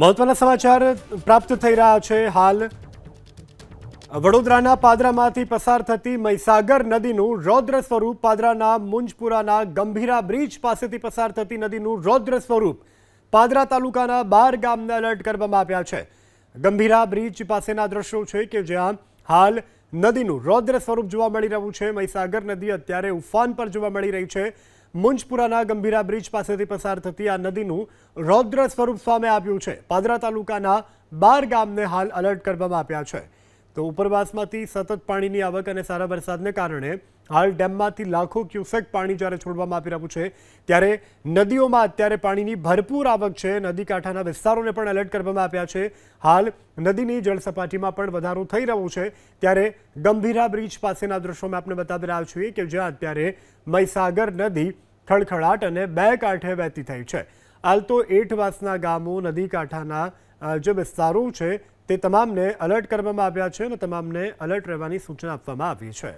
મહત્વના સમાચાર પ્રાપ્ત થઈ રહ્યા છે હાલ. વડોદરાના પાદરામાંથી પસાર થતી મહીસાગર નદીનું રૌદ્ર સ્વરૂપ પાદરાના મુંજપુરાના ગંભીરા બ્રિજ પાસેથી પસાર થતી નદીનું રૌદ્ર સ્વરૂપ પાદરા તાલુકાના બાર ગામને એલર્ટ કરવામાં આવ્યા છે. ગંભીરા બ્રિજ પાસેના દ્રશ્યો છે કે જ્યાં હાલ નદીનું રૌદ્ર સ્વરૂપ જોવા મળી રહ્યું છે. મહીસાગર નદી અત્યારે ઉફાન પર જોવા મળી રહી છે. મુંજપુરાના ગંભીરા બ્રિજ પાસેથી પસાર થતી આ નદીનું રૌદ્ર સ્વરૂપ સામે આવ્યું છે. પાદરા તાલુકાના બાર ગામને હાલ અલર્ટ કરવામાં આવ્યા છે. તો ઉપરવાસમાંથી સતત પાણીની આવક અને સારા વરસાદને કારણે હાલ ડેમમાંથી લાખો ક્યુસેક પાણી જ્યારે છોડવામાં આવી રહ્યું છે, ત્યારે નદીઓમાં અત્યારે પાણીની ભરપૂર આવક છે. નદી કાંઠાના વિસ્તારોને પણ એલર્ટ કરવામાં આવ્યા છે. હાલ નદીની જળસપાટીમાં પણ વધારો થઈ રહ્યો છે. ત્યારે ગંભીરા બ્રિજ પાસેના દ્રશ્યો મેં આપને બતાવી રહ્યા છીએ કે જ્યાં અત્યારે મહીસાગર નદી ખળખળાટ અને બે કાંઠે વહેતી થઈ છે. હાલ તો એઠવાસના ગામો, નદી કાંઠાના જે વિસ્તારો છે તે તમામને અલર્ટ કરવામાં આવ્યા છે અને તમામને અલર્ટ રહેવાની સૂચના આપવામાં આવી છે.